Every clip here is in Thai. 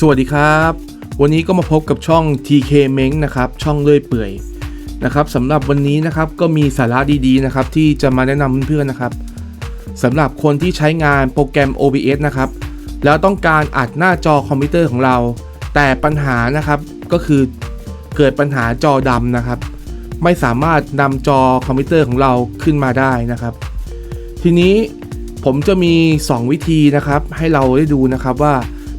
สวัสดีครับ วันนี้ก็มาพบกับช่อง TK m e n g นะครับ ช่องเลื่อยเปื่อยนะครับสำหรับวันนี้นะครับก็มีสาระดีๆนะครับที่จะมาแนะนำเพื่อนๆนะครับสำหรับคนที่ใช้งานโปรแกรม OBS นะครับ แล้วต้องการอัดหน้าจอคอมพิวเตอร์ของเรา แต่ปัญหานะครับก็คือเกิดปัญหาจอดำนะครับ ไม่สามารถนำจอคอมพิวเตอร์ของเราขึ้นมาได้นะครับ ทีนี้ผมจะมี 2 วิธีนะครับ ให้เราได้ดูนะครับว่า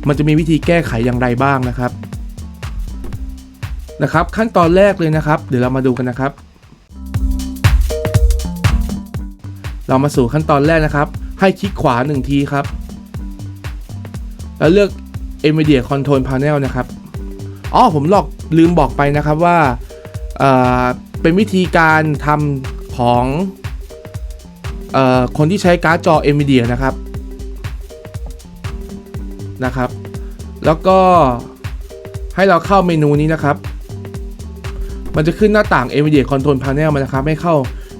มันจะมีวิธีแก้ไขอย่างไรบ้างนะครับนะครับ ขั้นตอนแรกเลยนะครับ เดี๋ยวเรามาดูกันนะครับ เรามาสู่ขั้นตอนแรกนะครับ ให้คลิกขวา 1 ทีครับ แล้วเลือก NVIDIA Control Panel นะครับอ๋อผมหลอกลืมบอกไปนะครับว่าเเป็นวิธีการทำของออคนที่ใช้การ์ดจอ NVIDIA นะครับ นะครับ แล้วก็ให้เราเข้าเมนูนี้นะครับ มันจะขึ้นหน้าต่าง NVIDIA Control Panel มานะครับ ให้เข้า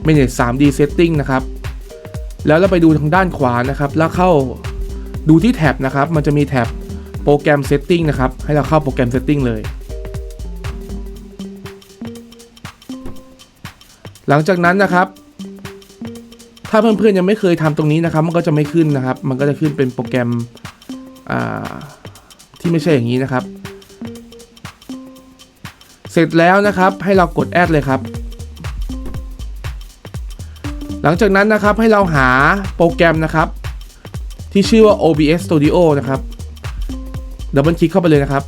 Manage 3D Setting นะครับ แล้วเราไปดูทางด้านขวานะครับ แล้วเข้าดูที่แท็บนะครับ มันจะมีแท็บโปรแกรม Setting นะครับ ให้เราเข้าโปรแกรม Setting เลย หลังจากนั้นนะครับ ถ้าเพื่อนๆยังไม่เคยทำตรงนี้นะครับ มันก็จะไม่ขึ้นนะครับ มันก็จะขึ้นเป็นโปรแกรม ที่ไม่ใช่อย่างนี้นะครับ เสร็จแล้วนะครับให้เรากดแอดเลยครับ หลังจากนั้นนะครับให้เราหาโปรแกรมนะครับ ที่ชื่อว่า OBS Studio นะครับดับเบิลคลิกเข้าไปเลยนะครับ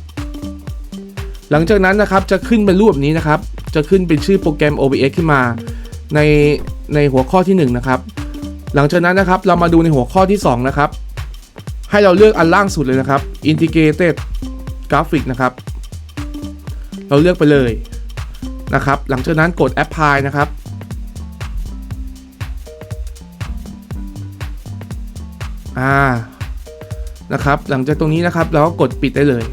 หลังจากนั้นนะครับจะขึ้นเป็นรูปแบบนี้นะครับ จะขึ้นเป็นชื่อโปรแกรม OBS ขึ้นมาในในหัวข้อที่ 1 นะครับ หลังจากนั้นนะครับเรามาดูในหัวข้อที่ 2 นะครับ ให้เราเลือกอันล่างสุดเลยนะครับ Integrated Graphic นะครับ เราเลือกไปเลยนะครับ หลังจากนั้นกด Apply นะครับ อ่า นะครับ หลังจากตรงนี้นะครับ เราก็กดปิดได้เลย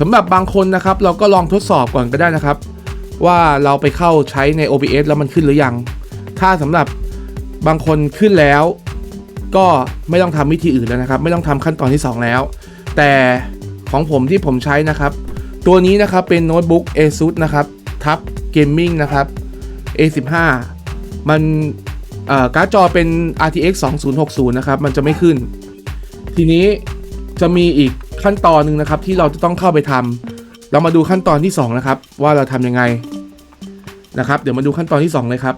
สำหรับบางคนนะครับ เราก็ลองทดสอบก่อนก็ได้นะครับ ว่าเราไปเข้าใช้ใน OBS แล้วมันขึ้นหรือยัง ถ้าสำหรับบางคนขึ้นแล้ว ก็ไม่ต้องทำวิธีอื่นแล้วนะครับ ไม่ต้องทำขั้นตอนที่ 2 แล้ว แต่ของผมที่ผมใช้นะครับ ตัวนี้นะครับเป็นโน้ตบุ๊ก ASUS นะครับทับเกมมิ่งนะครับ A15 มันอ่อการ์ดจอเป็น RTX 2060 นะครับ มันจะไม่ขึ้น ทีนี้จะมีอีกขั้นตอนหนึ่งนะครับ ที่เราจะต้องเข้าไปทำเรามาดูขั้นตอนที่ 2 นะครับ ว่าเราทำยังไงนะครับ เดี๋ยวมาดูขั้นตอนที่ 2 เลยครับ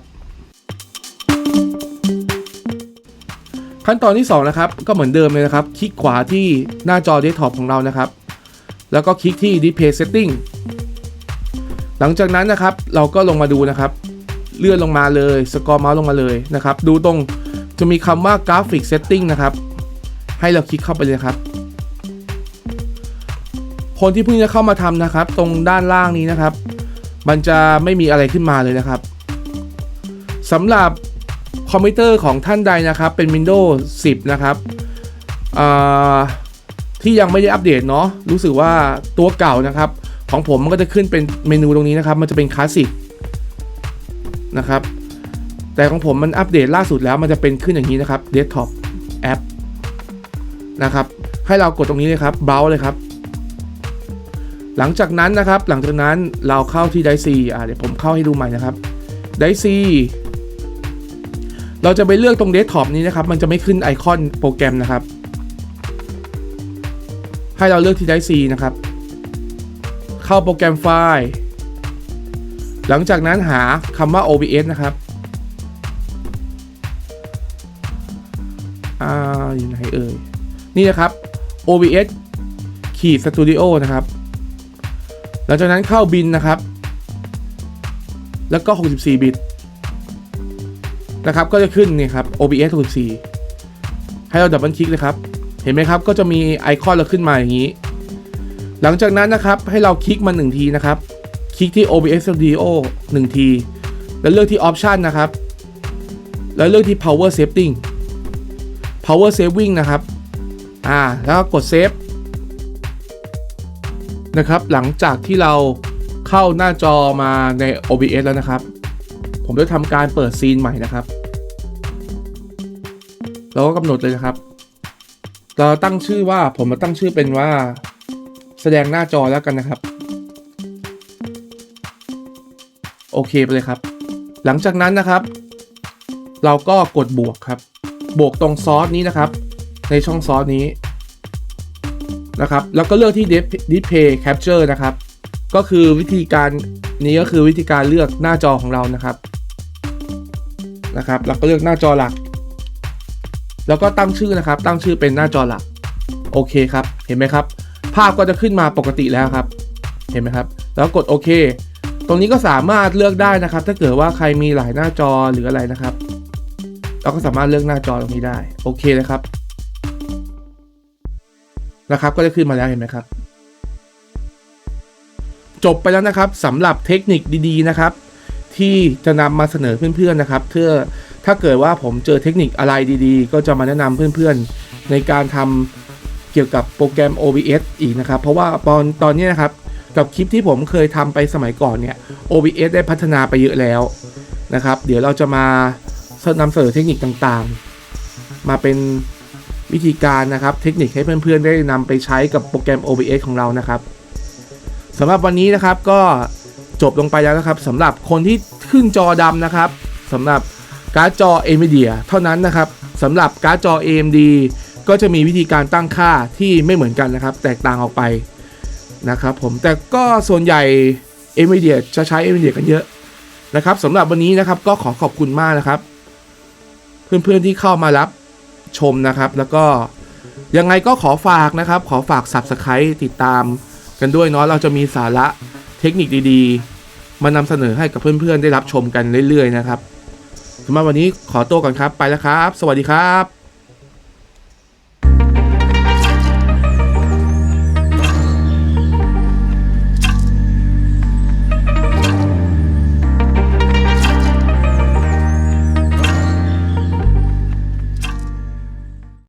ขั้นตอนที่2นะครับก็เหมือนเดิมเลยนะครับ คลิกขวาที่หน้าจอเดสก์ท็อปของเรานะครับ แล้วก็คลิกที่ Display Setting หลังจากนั้นนะครับเราก็ลงมาดูนะครับ เลื่อนลงมาเลยสกอร์เมาส์ลงมาเลยนะครับ ดูตรงจะมีคำว่า Graphic Setting นะครับ ให้เราคลิกเข้าไปเลยครับ คนที่เพิ่งจะเข้ามาทำนะครับ ตรงด้านล่างนี้นะครับ มันจะไม่มีอะไรขึ้นมาเลยนะครับสำหรับ คอมพิวเตอร์ของท่านใดนะครับ เป็น Windows 10 นะครับที่ยังไม่ได้อัปเดตเนาะรู้สึกว่าตัวเก่านะครับ ของผมมันก็จะขึ้นเป็นเมนูตรงนี้นะครับ มันจะเป็นคลาสสิกนะครับ แต่ของผมมันอัปเดตล่าสุดแล้วมันจะเป็นขึ้นอย่างนี้นะครับ Desktop App นะครับให้เรากดตรงนี้เลยครับเบราว์เลยครับ หลังจากนั้นนะครับ หลังจากนั้นเราเข้าที่ไดซีอ่าเดี๋ยวผมเข้าให้ดูใหม่นะครับไดซี เราจะไปเลือกตรงเดสก์ท็อปนี้นะครับ มันจะไม่ขึ้นไอคอนโปรแกรมนะครับ ให้เราเลือกที่ไดซีนะครับ เข้าโปรแกรมไฟล์ หลังจากนั้นหาคำว่า OBS นะครับอ่าอยู่ไหนเอ่ย นี่นะครับ OBS ขีด Studio นะครับ หลังจากนั้นเข้าบินนะครับ แล้วก็ 64 บิต นะครับ ก็จะขึ้นนี่ครับ OBS 64ให้เราดับเบิลคลิกเลยครับ เห็นไหมครับ ก็จะมีไอคอนเราขึ้นมาอย่างนี้ หลังจากนั้นนะครับ ให้เราคลิกมา1ทีนะครับ คลิกที่ OBS Studio 1 ที แล้วเลือกที่ Option นะครับ แล้วเลือกที่ Power Setting Power Saving นะครับ อ่า แล้วก็กด Save นะครับ หลังจากที่เราเข้าหน้าจอมาใน OBS แล้วนะครับ ผมจะทำการเปิดซีนใหม่นะครับ เราก็กำหนดเลยนะครับ เราตั้งชื่อว่าผมมาตั้งชื่อเป็นว่า แสดงหน้าจอแล้วกันนะครับ โอเคไปเลยครับ หลังจากนั้นนะครับ เราก็กดบวกครับ บวกตรงซอสนี้นะครับ ในช่องซอสนี้นะครับ แล้วก็เลือกที่ display capture นะครับ ก็คือวิธีการนี้ก็คือวิธีการเลือกหน้าจอของเรานะครับ นะครับ แล้วก็เลือกหน้าจอหลัก แล้วก็ตั้งชื่อนะครับ ตั้งชื่อเป็นหน้าจอหลัก โอเคครับ เห็นไหมครับ ภาพก็จะขึ้นมาปกติแล้วครับ เห็นไหมครับ แล้วกดโอเค ตรงนี้ก็สามารถเลือกได้นะครับ ถ้าเกิดว่าใครมีหลายหน้าจอหรืออะไรนะครับ เราก็สามารถเลือกหน้าจอตรงนี้ได้ โอเคเลยครับ นะครับ ก็จะขึ้นมาแล้วเห็นไหมครับ จบไปแล้วนะครับสำหรับเทคนิคดีๆนะครับ ที่จะนำมาเสนอเพื่อนๆนะครับเพื่อถ้าเกิดว่าผมเจอเทคนิคอะไรดีๆ ก็จะมาแนะนำเพื่อนๆ ในการทำเกี่ยวกับโปรแกรม OBS อีกนะครับ เพราะว่าตอนตอนนี้นะครับกับคลิปที่ผมเคยทำไปสมัยก่อนเนี่ย OBS ได้พัฒนาไปเยอะแล้วนะครับ เดี๋ยวเราจะมานำเสนอเทคนิคต่างๆ มาเป็นวิธีการนะครับ เทคนิคให้เพื่อนๆ ได้นำไปใช้กับโปรแกรม OBS ของเรานะครับสำหรับวันนี้นะครับก็ จบลงไปแล้วนะครับสำหรับคนที่ขึ้นจอดำนะครับสำหรับการ์ดจอ NVIDIA เท่านั้นนะครับสำหรับการ์ดจอ AMD ก็จะมีวิธีการตั้งค่าที่ไม่เหมือนกันนะครับ แตกต่างออกไปนะครับผมแต่ก็ส่วนใหญ่ NVIDIA จะใช้ NVIDIA กันเยอะนะครับสำหรับวันนี้นะครับก็ขอขอบคุณมากนะครับ เพื่อนๆที่เข้ามารับชมนะครับ แล้วก็ยังไงก็ขอฝากนะครับ ขอฝาก Subscribe ติดตามกันด้วยเนาะเราจะมีสาระ เทคนิคดีๆ มานำเสนอให้กับเพื่อนๆ ได้รับชมกันเรื่อยๆนะครับสำหรับวันนี้ขอตัวก่อนครับ ไปแล้วครับ สวัสดีครับ